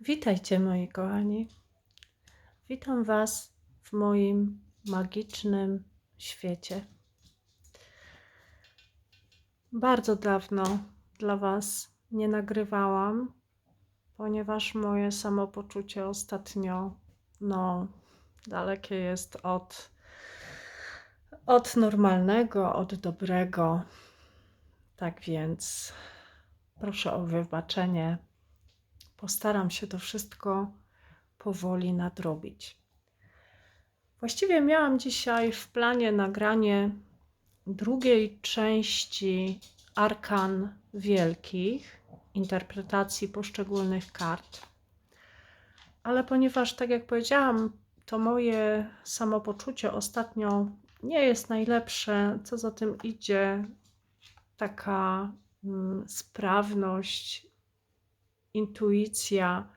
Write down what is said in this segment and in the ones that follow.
Witajcie, moi kochani. Witam Was w moim magicznym świecie. Bardzo dawno dla Was nie nagrywałam, ponieważ moje samopoczucie ostatnio, no, dalekie jest od, od normalnego, od dobrego. Tak więc proszę o wybaczenie postaram się to wszystko powoli nadrobić. Właściwie miałam dzisiaj w planie nagranie drugiej części arkan wielkich, interpretacji poszczególnych kart. Ale ponieważ, tak jak powiedziałam, to moje samopoczucie ostatnio nie jest najlepsze, co za tym idzie, taka mm, sprawność intuicja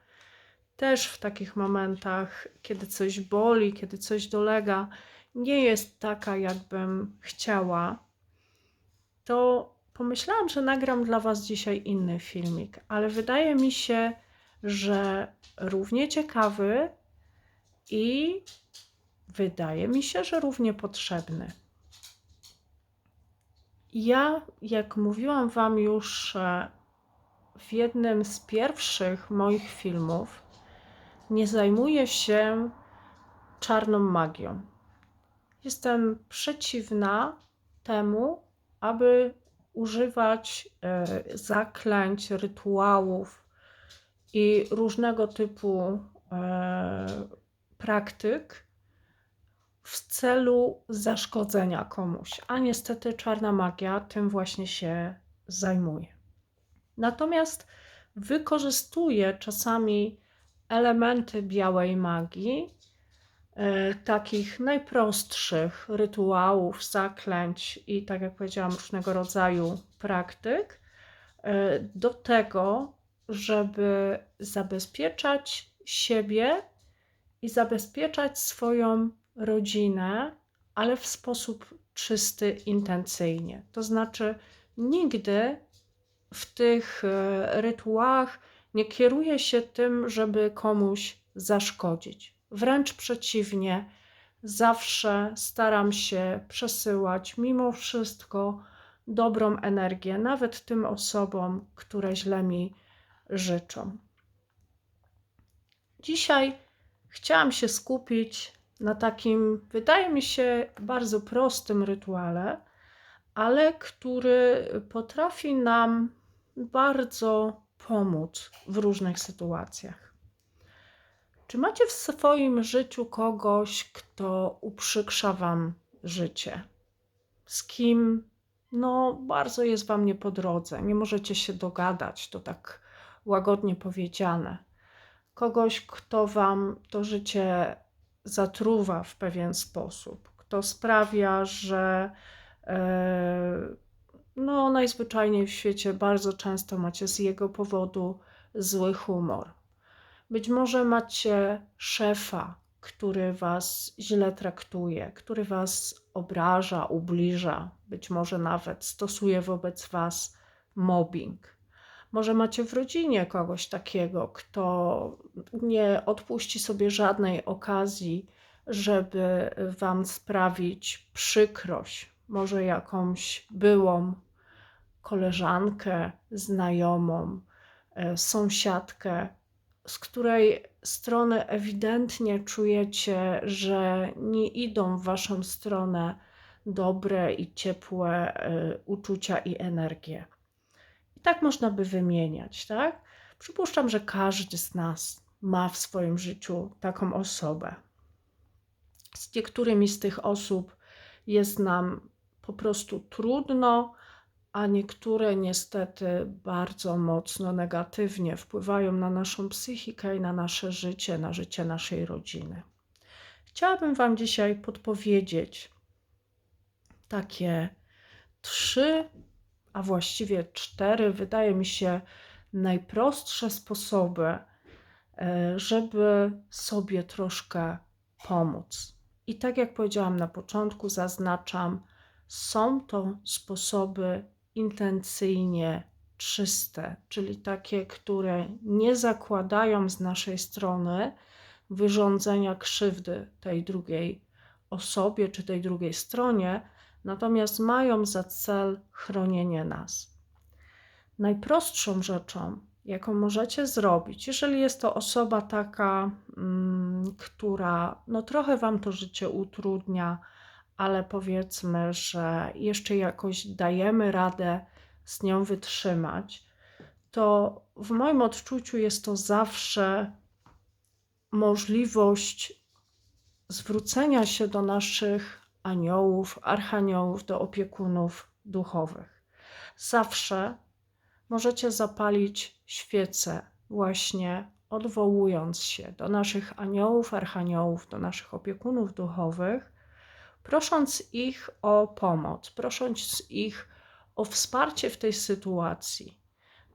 też w takich momentach, kiedy coś boli, kiedy coś dolega, nie jest taka, jakbym chciała, to pomyślałam, że nagram dla Was dzisiaj inny filmik, ale wydaje mi się, że równie ciekawy i wydaje mi się, że równie potrzebny. Ja, jak mówiłam Wam już e, w jednym z pierwszych moich filmów nie zajmuję się czarną magią. Jestem przeciwna temu, aby używać e, zaklęć, rytuałów i różnego typu e, praktyk w celu zaszkodzenia komuś. A niestety czarna magia tym właśnie się zajmuje. Natomiast wykorzystuje czasami elementy białej magii, e, takich najprostszych rytuałów, zaklęć i, tak jak powiedziałam, różnego rodzaju praktyk, e, do tego, żeby zabezpieczać siebie i zabezpieczać swoją rodzinę, ale w sposób czysty, intencyjnie. To znaczy, nigdy w tych e, rytuałach nie kieruję się tym, żeby komuś zaszkodzić. Wręcz przeciwnie, zawsze staram się przesyłać mimo wszystko dobrą energię, nawet tym osobom, które źle mi życzą. Dzisiaj chciałam się skupić na takim, wydaje mi się, bardzo prostym rytuale, ale który potrafi nam bardzo pomóc w różnych sytuacjach. Czy macie w swoim życiu kogoś, kto uprzykrza Wam życie? Z kim no, bardzo jest Wam nie po drodze, nie możecie się dogadać, to tak łagodnie powiedziane. Kogoś, kto Wam to życie zatruwa w pewien sposób, kto sprawia, że. Yy, no, najzwyczajniej w świecie bardzo często macie z jego powodu zły humor. Być może macie szefa, który was źle traktuje, który was obraża, ubliża, być może nawet stosuje wobec was mobbing. Może macie w rodzinie kogoś takiego, kto nie odpuści sobie żadnej okazji, żeby wam sprawić przykrość, może jakąś byłą koleżankę, znajomą, e, sąsiadkę, z której strony ewidentnie czujecie, że nie idą w waszą stronę dobre i ciepłe e, uczucia i energie. I tak można by wymieniać, tak? Przypuszczam, że każdy z nas ma w swoim życiu taką osobę. Z niektórymi z tych osób jest nam po prostu trudno, a niektóre niestety bardzo mocno negatywnie wpływają na naszą psychikę i na nasze życie, na życie naszej rodziny. Chciałabym Wam dzisiaj podpowiedzieć takie trzy, a właściwie cztery, wydaje mi się, najprostsze sposoby, e, żeby sobie troszkę pomóc. I tak jak powiedziałam na początku, zaznaczam, są to sposoby intencyjnie czyste, czyli takie, które nie zakładają z naszej strony wyrządzenia krzywdy tej drugiej osobie czy tej drugiej stronie, natomiast mają za cel chronienie nas. Najprostszą rzeczą, jaką możecie zrobić, jeżeli jest to osoba taka, mm, która no trochę Wam to życie utrudnia, ale powiedzmy, że jeszcze jakoś dajemy radę z nią wytrzymać, to w moim odczuciu jest to zawsze możliwość zwrócenia się do naszych aniołów, archaniołów, do opiekunów duchowych. Zawsze możecie zapalić świecę, właśnie odwołując się do naszych aniołów, archaniołów, do naszych opiekunów duchowych, prosząc ich o pomoc, prosząc ich o wsparcie w tej sytuacji.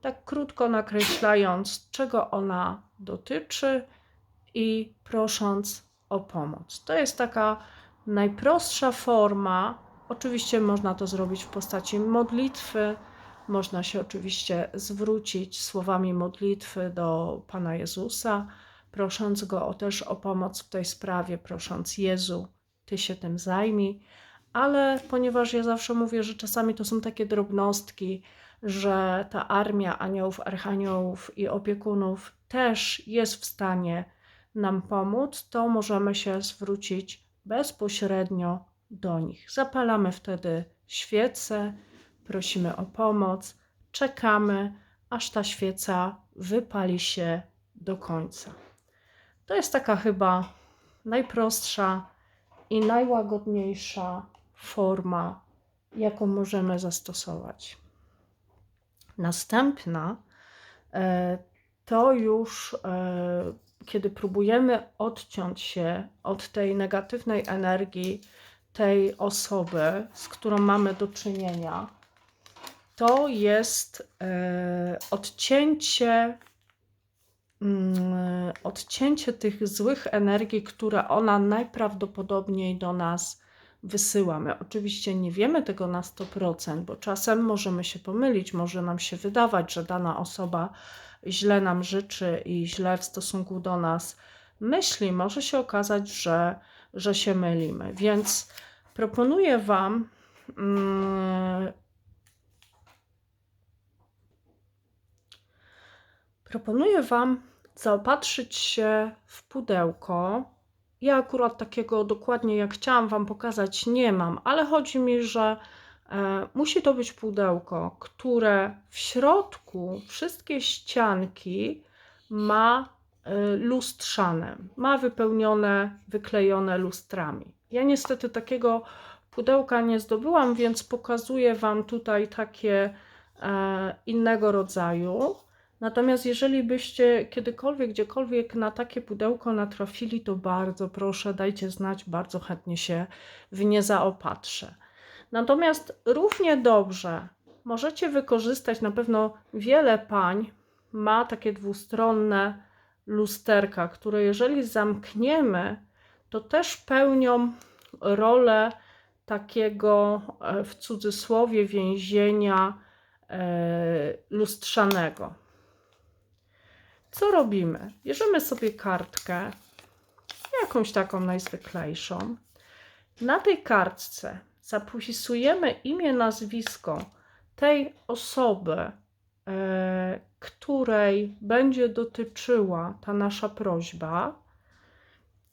Tak krótko nakreślając, czego ona dotyczy i prosząc o pomoc. To jest taka najprostsza forma. Oczywiście można to zrobić w postaci modlitwy. Można się oczywiście zwrócić słowami modlitwy do Pana Jezusa, prosząc Go też o pomoc w tej sprawie, prosząc Jezu, Ty się tym zajmij. Ale ponieważ ja zawsze mówię, że czasami to są takie drobnostki, że ta armia aniołów, archaniołów i opiekunów też jest w stanie nam pomóc, to możemy się zwrócić bezpośrednio do nich. Zapalamy wtedy świecę, prosimy o pomoc, czekamy, aż ta świeca wypali się do końca. To jest taka chyba najprostsza i najłagodniejsza forma, jaką możemy zastosować. Następna e, to już e, kiedy próbujemy odciąć się od tej negatywnej energii tej osoby, z którą mamy do czynienia, to jest e, odcięcie, odcięcie tych złych energii, które ona najprawdopodobniej do nas wysyła. My oczywiście nie wiemy tego na 100%, bo czasem możemy się pomylić, może nam się wydawać, że dana osoba źle nam życzy i źle w stosunku do nas myśli, może się okazać, że, że się mylimy. Więc proponuję Wam. Hmm, proponuję Wam zaopatrzyć się w pudełko. Ja akurat takiego dokładnie jak chciałam Wam pokazać nie mam, ale chodzi mi, że E, musi to być pudełko, które w środku wszystkie ścianki ma e, lustrzane, ma wypełnione, wyklejone lustrami. Ja niestety takiego pudełka nie zdobyłam, więc pokazuję Wam tutaj takie e, innego rodzaju. Natomiast jeżeli byście kiedykolwiek, gdziekolwiek na takie pudełko natrafili, to bardzo proszę, dajcie znać, bardzo chętnie się w nie zaopatrzę. Natomiast równie dobrze możecie wykorzystać, na pewno wiele pań ma takie dwustronne lusterka, które jeżeli zamkniemy, to też pełnią rolę takiego e, w cudzysłowie więzienia e, lustrzanego. Co robimy? Bierzemy sobie kartkę, jakąś taką najzwyklejszą. Na tej kartce zapisujemy imię, nazwisko tej osoby, e, której będzie dotyczyła ta nasza prośba,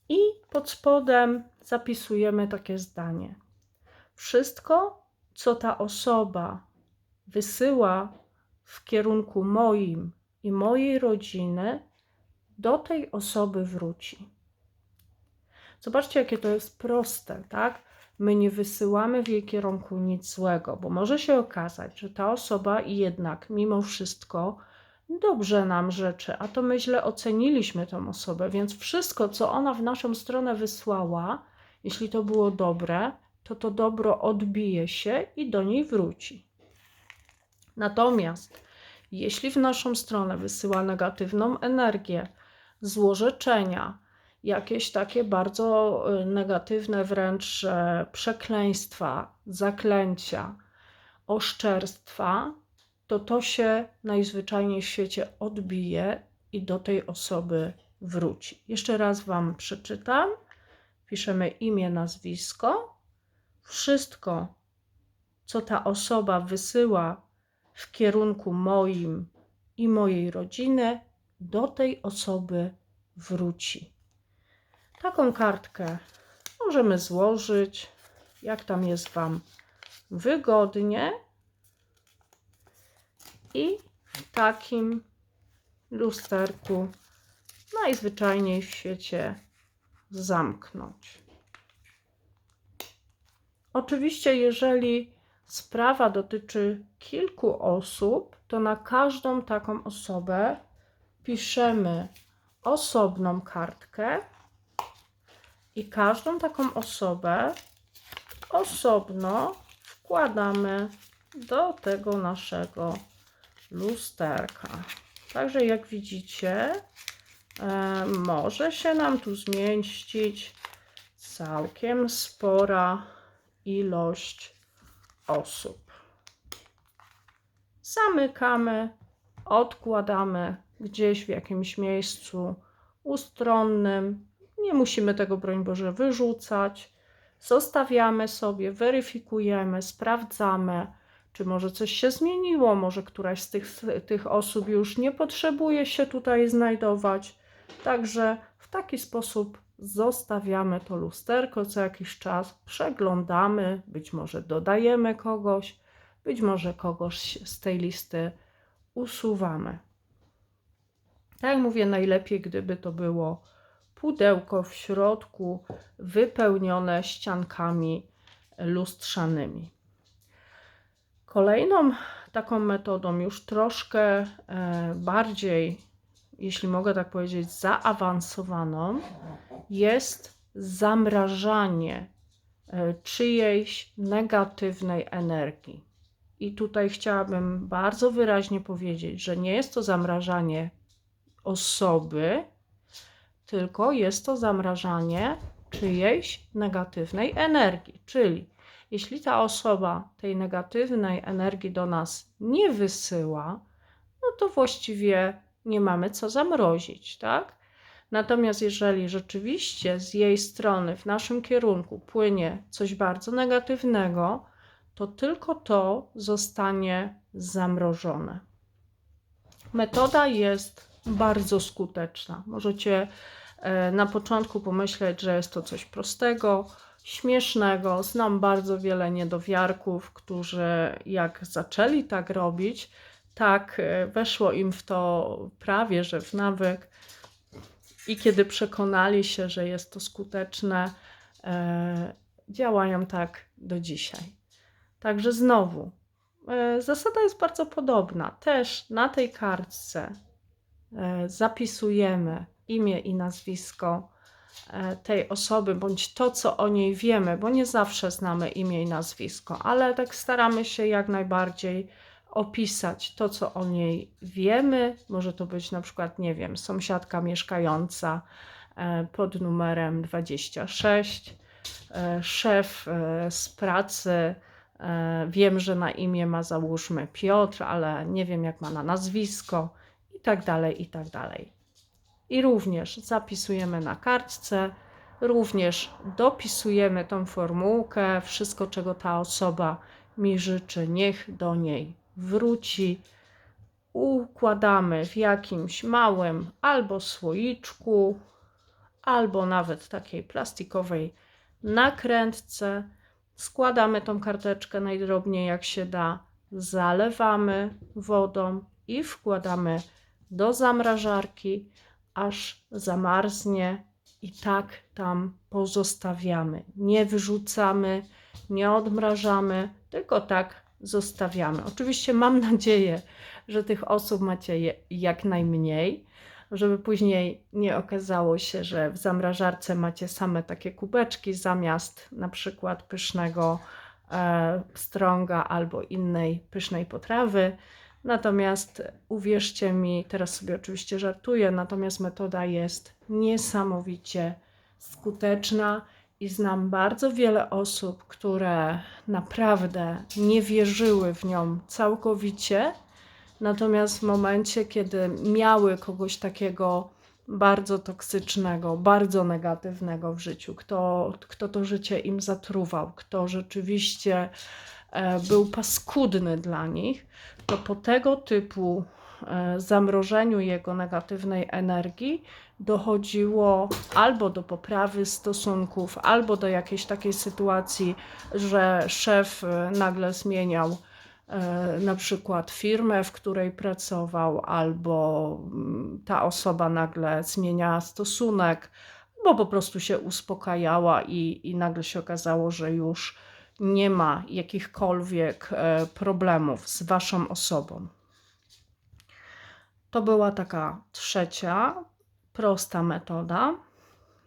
i pod spodem zapisujemy takie zdanie. Wszystko, co ta osoba wysyła w kierunku moim i mojej rodziny, do tej osoby wróci. Zobaczcie, jakie to jest proste, tak? my nie wysyłamy w jej kierunku nic złego, bo może się okazać, że ta osoba jednak mimo wszystko dobrze nam życzy, a to my źle oceniliśmy tą osobę, więc wszystko, co ona w naszą stronę wysłała, jeśli to było dobre, to to dobro odbije się i do niej wróci. Natomiast jeśli w naszą stronę wysyła negatywną energię, złorzeczenia, jakieś takie bardzo y, negatywne wręcz przekleństwa, zaklęcia, oszczerstwa, to to się najzwyczajniej w świecie odbije i do tej osoby wróci. Jeszcze raz Wam przeczytam. Piszemy imię, nazwisko. Wszystko, co ta osoba wysyła w kierunku moim i mojej rodziny, do tej osoby wróci. Taką kartkę możemy złożyć, jak tam jest Wam wygodnie. I w takim lusterku najzwyczajniej w świecie zamknąć. Oczywiście, jeżeli sprawa dotyczy kilku osób, to na każdą taką osobę piszemy osobną kartkę i każdą taką osobę osobno wkładamy do tego naszego lusterka. Także jak widzicie, e, może się nam tu zmieścić całkiem spora ilość osób. Zamykamy, odkładamy gdzieś w jakimś miejscu ustronnym. Nie musimy tego, broń Boże, wyrzucać. Zostawiamy sobie, weryfikujemy, sprawdzamy, czy może coś się zmieniło, może któraś z tych, tych osób już nie potrzebuje się tutaj znajdować. Także w taki sposób zostawiamy to lusterko co jakiś czas, przeglądamy, być może dodajemy kogoś, być może kogoś z tej listy usuwamy. Tak jak mówię, najlepiej gdyby to było pudełko w środku wypełnione ściankami lustrzanymi. Kolejną taką metodą, już troszkę e, bardziej, jeśli mogę tak powiedzieć, zaawansowaną, jest zamrażanie e, czyjejś negatywnej energii. I tutaj chciałabym bardzo wyraźnie powiedzieć, że nie jest to zamrażanie osoby, tylko jest to zamrażanie czyjejś negatywnej energii. Czyli jeśli ta osoba tej negatywnej energii do nas nie wysyła, no to właściwie nie mamy co zamrozić, tak? Natomiast jeżeli rzeczywiście z jej strony w naszym kierunku płynie coś bardzo negatywnego, to tylko to zostanie zamrożone. Metoda jest bardzo skuteczna. Możecie e, na początku pomyśleć, że jest to coś prostego, śmiesznego. Znam bardzo wiele niedowiarków, którzy jak zaczęli tak robić, tak e, weszło im w to prawie, że w nawyk. I kiedy przekonali się, że jest to skuteczne, e, działają tak do dzisiaj. Także znowu, e, zasada jest bardzo podobna. Też na tej kartce zapisujemy imię i nazwisko E, tej osoby, bądź to, co o niej wiemy, bo nie zawsze znamy imię i nazwisko, ale tak staramy się jak najbardziej opisać to, co o niej wiemy. Może to być na przykład, nie wiem, sąsiadka mieszkająca e, pod numerem 26, e, szef z pracy. Wiem, że na imię ma załóżmy Piotr, ale nie wiem, jak ma na nazwisko, i tak dalej, i tak dalej i również zapisujemy na kartce, również dopisujemy tą formułkę, wszystko czego ta osoba mi życzy, niech do niej wróci. Układamy w jakimś małym albo słoiczku, albo nawet takiej plastikowej nakrętce. Składamy tą karteczkę najdrobniej jak się da, zalewamy wodą i wkładamy do zamrażarki aż zamarznie i tak tam pozostawiamy. Nie wyrzucamy, nie odmrażamy, tylko tak zostawiamy. Oczywiście mam nadzieję, że tych osób macie jak najmniej, żeby później nie okazało się, że w zamrażarce macie same takie kubeczki zamiast na przykład pysznego e, strąga albo innej pysznej potrawy. Natomiast uwierzcie mi, teraz sobie oczywiście żartuję, natomiast metoda jest niesamowicie skuteczna i znam bardzo wiele osób, które naprawdę nie wierzyły w nią całkowicie, Natomiast w momencie, kiedy miały kogoś takiego bardzo toksycznego, bardzo negatywnego w życiu, kto, kto to życie im zatruwał, kto rzeczywiście e, był paskudny dla nich, to po tego typu zamrożeniu jego negatywnej energii dochodziło albo do poprawy stosunków, albo do jakiejś takiej sytuacji, że szef e, nagle zmieniał E, na przykład firmę, w której pracował, albo mm, ta osoba nagle zmieniała stosunek, bo po prostu się uspokajała i, i nagle się okazało, że już nie ma jakichkolwiek e, problemów z waszą osobą. To była taka trzecia, prosta metoda.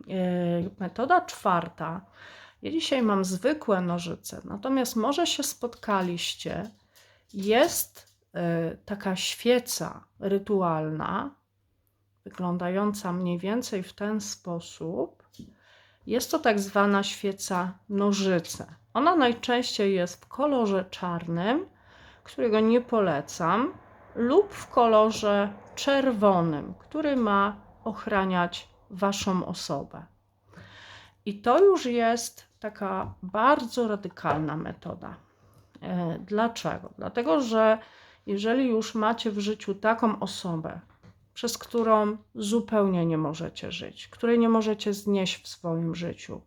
E, metoda czwarta. Ja dzisiaj mam zwykłe nożyce, natomiast może się spotkaliście jest e, taka świeca rytualna, wyglądająca mniej więcej w ten sposób. Jest to tak zwana świeca nożyce. Ona najczęściej jest w kolorze czarnym, którego nie polecam, lub w kolorze czerwonym, który ma ochraniać Waszą osobę. I to już jest taka bardzo radykalna metoda. E, dlaczego? Dlatego, że jeżeli już macie w życiu taką osobę, przez którą zupełnie nie możecie żyć, której nie możecie znieść w swoim życiu,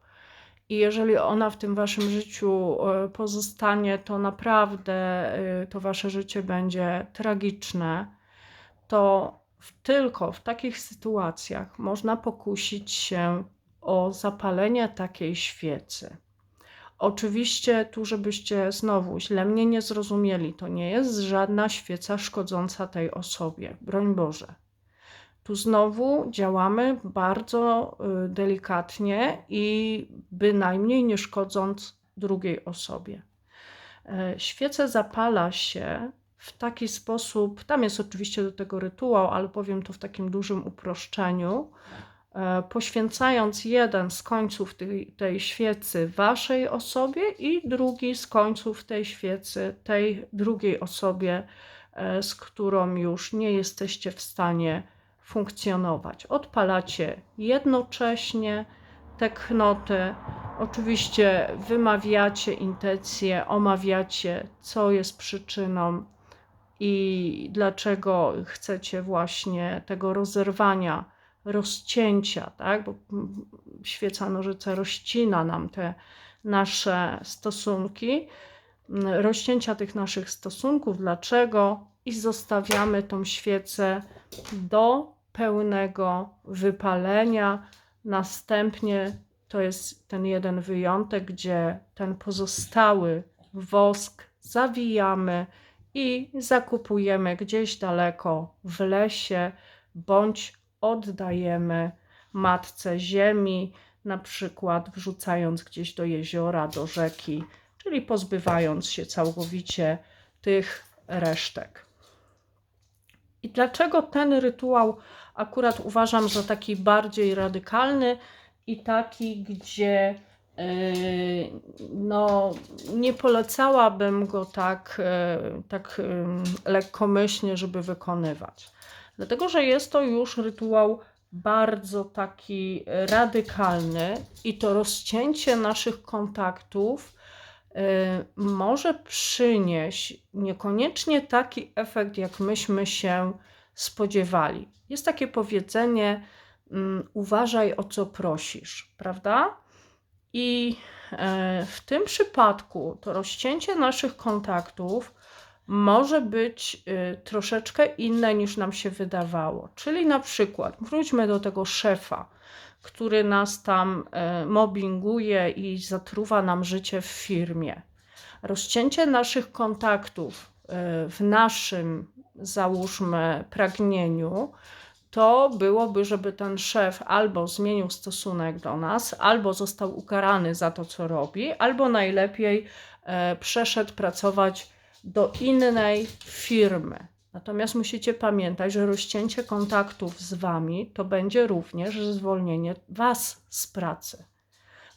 i jeżeli ona w tym waszym życiu e, pozostanie, to naprawdę e, to wasze życie będzie tragiczne, to tylko w takich sytuacjach można pokusić się o zapalenie takiej świecy. Oczywiście, tu, żebyście znowu źle mnie nie zrozumieli, to nie jest żadna świeca szkodząca tej osobie. Broń Boże. Tu znowu działamy bardzo y, delikatnie i bynajmniej nie szkodząc drugiej osobie. E, świecę zapala się w taki sposób, tam jest oczywiście do tego rytuał, ale powiem to w takim dużym uproszczeniu, E, poświęcając jeden z końców tej, tej świecy waszej osobie i drugi z końców tej świecy tej drugiej osobie, e, z którą już nie jesteście w stanie funkcjonować. Odpalacie jednocześnie te knoty. Oczywiście wymawiacie intencje, omawiacie, co jest przyczyną i dlaczego chcecie właśnie tego rozerwania rozcięcia, tak? bo świeca nożyca rozcina nam te nasze stosunki, rozcięcia tych naszych stosunków. Dlaczego? I zostawiamy tą świecę do pełnego wypalenia. Następnie to jest ten jeden wyjątek, gdzie ten pozostały wosk zawijamy i zakupujemy gdzieś daleko w lesie bądź oddajemy matce ziemi, na przykład wrzucając gdzieś do jeziora, do rzeki, czyli pozbywając się całkowicie tych resztek. I dlaczego ten rytuał akurat uważam za taki bardziej radykalny i taki, gdzie yy, no, nie polecałabym go tak, yy, tak yy, lekkomyślnie, żeby wykonywać. Dlatego, że jest to już rytuał bardzo taki radykalny i to rozcięcie naszych kontaktów może przynieść niekoniecznie taki efekt, jak myśmy się spodziewali. Jest takie powiedzenie: um, uważaj o co prosisz, prawda? I y, w tym przypadku to rozcięcie naszych kontaktów może być y, troszeczkę inne niż nam się wydawało. Czyli na przykład, wróćmy do tego szefa, który nas tam y, mobbinguje i zatruwa nam życie w firmie. Rozcięcie naszych kontaktów y, w naszym, załóżmy, pragnieniu, to byłoby, żeby ten szef albo zmienił stosunek do nas, albo został ukarany za to, co robi, albo najlepiej przeszedł pracować do innej firmy. Natomiast musicie pamiętać, że rozcięcie kontaktów z Wami to będzie również zwolnienie Was z pracy.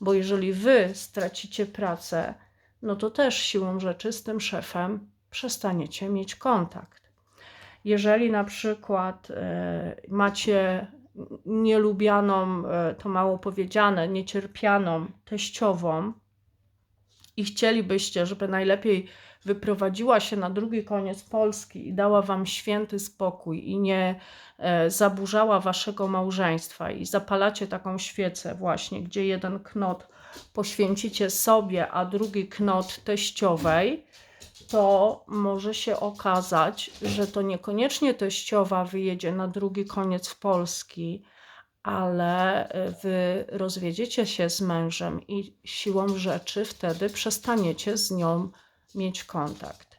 Bo jeżeli Wy stracicie pracę, no to też siłą rzeczy z tym szefem przestaniecie mieć kontakt. Jeżeli na przykład e, macie nielubianą, e, to mało powiedziane, niecierpianą teściową i chcielibyście, żeby najlepiej wyprowadziła się na drugi koniec Polski i dała wam święty spokój i nie e, zaburzała waszego małżeństwa i zapalacie taką świecę właśnie, gdzie jeden knot poświęcicie sobie, a drugi knot teściowej, to może się okazać, że to niekoniecznie teściowa wyjedzie na drugi koniec Polski, ale e, wy rozwiedziecie się z mężem i siłą rzeczy wtedy przestaniecie z nią mieć kontakt.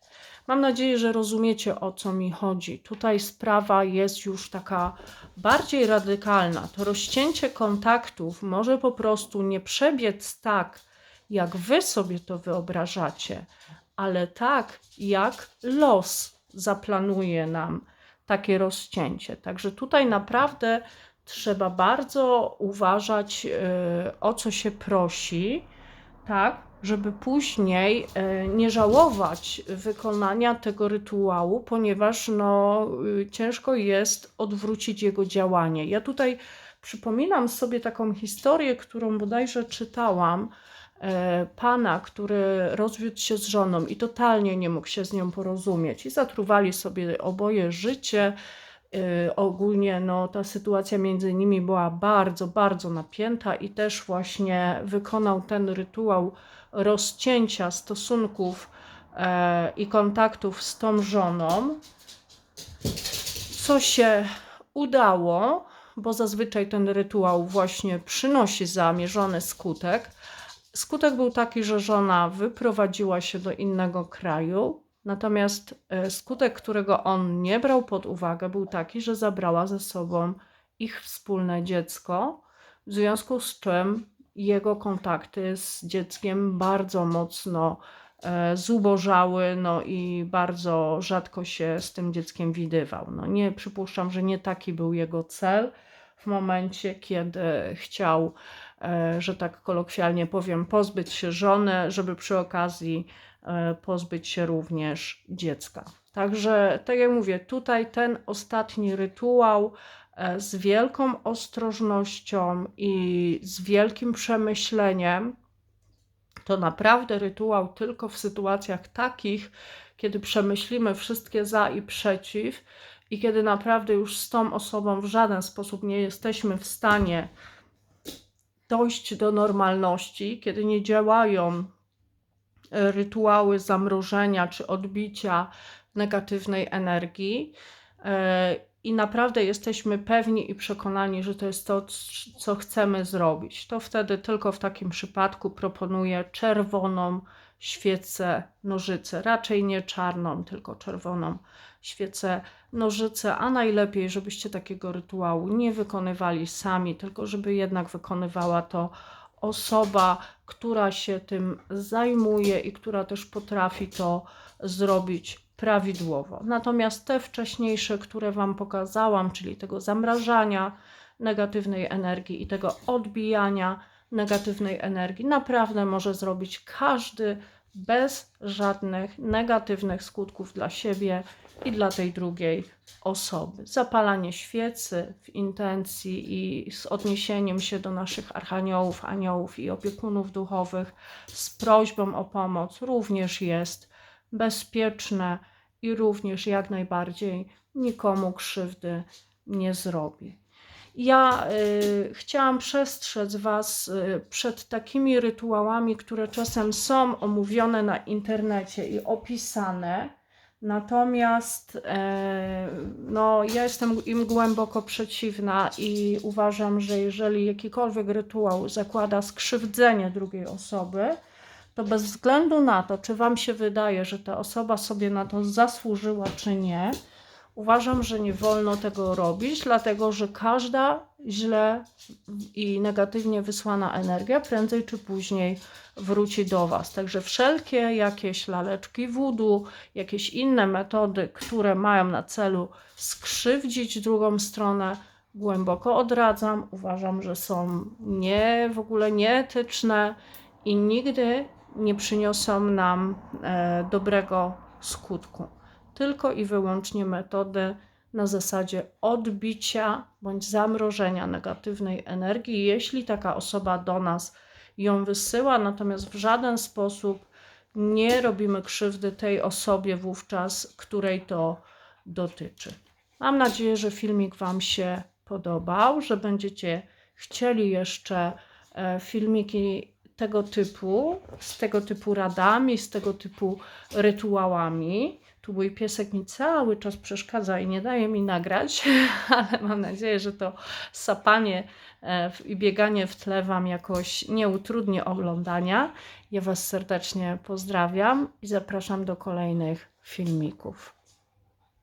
Mam nadzieję, że rozumiecie o co mi chodzi. Tutaj sprawa jest już taka bardziej radykalna. To rozcięcie kontaktów może po prostu nie przebiec tak, jak wy sobie to wyobrażacie, ale tak, jak los zaplanuje nam takie rozcięcie. Także tutaj naprawdę trzeba bardzo uważać, yy, o co się prosi, tak, żeby później e, nie żałować wykonania tego rytuału, ponieważ no, y, ciężko jest odwrócić jego działanie. Ja tutaj przypominam sobie taką historię, którą bodajże czytałam. Pana, który rozwiódł się z żoną i totalnie nie mógł się z nią porozumieć, i zatruwali sobie oboje życie. E, ogólnie no, ta sytuacja między nimi była bardzo, bardzo napięta, i też właśnie wykonał ten rytuał rozcięcia stosunków e, i kontaktów z tą żoną, co się udało, bo zazwyczaj ten rytuał właśnie przynosi zamierzony skutek. Skutek był taki, że żona wyprowadziła się do innego kraju, natomiast e, skutek, którego on nie brał pod uwagę, był taki, że zabrała ze sobą ich wspólne dziecko, w związku z czym jego kontakty z dzieckiem bardzo mocno e, zubożały, no i bardzo rzadko się z tym dzieckiem widywał. No nie przypuszczam, że nie taki był jego cel w momencie, kiedy chciał, e, że tak kolokwialnie powiem, pozbyć się żony, żeby przy okazji pozbyć się również dziecka. Także, tak jak mówię, tutaj ten ostatni rytuał E, z wielką ostrożnością i z wielkim przemyśleniem, to naprawdę rytuał tylko w sytuacjach takich, kiedy przemyślimy wszystkie za i przeciw, i kiedy naprawdę już z tą osobą w żaden sposób nie jesteśmy w stanie dojść do normalności, kiedy nie działają rytuały zamrożenia czy odbicia negatywnej energii. E, i naprawdę jesteśmy pewni i przekonani, że to jest to, co chcemy zrobić, to wtedy tylko w takim przypadku proponuję czerwoną świecę nożycę, raczej nie czarną, tylko czerwoną świecę nożycę, a najlepiej, żebyście takiego rytuału nie wykonywali sami, tylko żeby jednak wykonywała to osoba, która się tym zajmuje i która też potrafi to zrobić prawidłowo. Natomiast te wcześniejsze, które Wam pokazałam, czyli tego zamrażania negatywnej energii i tego odbijania negatywnej energii, naprawdę może zrobić każdy bez żadnych negatywnych skutków dla siebie i dla tej drugiej osoby. Zapalanie świecy w intencji i z odniesieniem się do naszych archaniołów, aniołów i opiekunów duchowych z prośbą o pomoc również jest bezpieczne i również jak najbardziej nikomu krzywdy nie zrobi. Ja y, chciałam przestrzec Was y, przed takimi rytuałami, które czasem są omówione na internecie i opisane, natomiast e, no, ja jestem im głęboko przeciwna i uważam, że jeżeli jakikolwiek rytuał zakłada skrzywdzenie drugiej osoby, to bez względu na to, czy Wam się wydaje, że ta osoba sobie na to zasłużyła, czy nie, uważam, że nie wolno tego robić, dlatego że każda źle i negatywnie wysłana energia prędzej czy później wróci do Was. Także wszelkie jakieś laleczki wudu, jakieś inne metody, które mają na celu skrzywdzić drugą stronę, głęboko odradzam. Uważam, że są nie w ogóle nieetyczne i nigdy nie przyniosą nam e, dobrego skutku. Tylko i wyłącznie metody na zasadzie odbicia bądź zamrożenia negatywnej energii, jeśli taka osoba do nas ją wysyła, natomiast w żaden sposób nie robimy krzywdy tej osobie wówczas, której to dotyczy. Mam nadzieję, że filmik Wam się podobał, że będziecie chcieli jeszcze e, filmiki tego typu, z tego typu radami, z tego typu rytuałami. Tu mój piesek mi cały czas przeszkadza i nie daje mi nagrać, ale mam nadzieję, że to sapanie e, i bieganie w tle Wam jakoś nie utrudni oglądania. Ja Was serdecznie pozdrawiam i zapraszam do kolejnych filmików.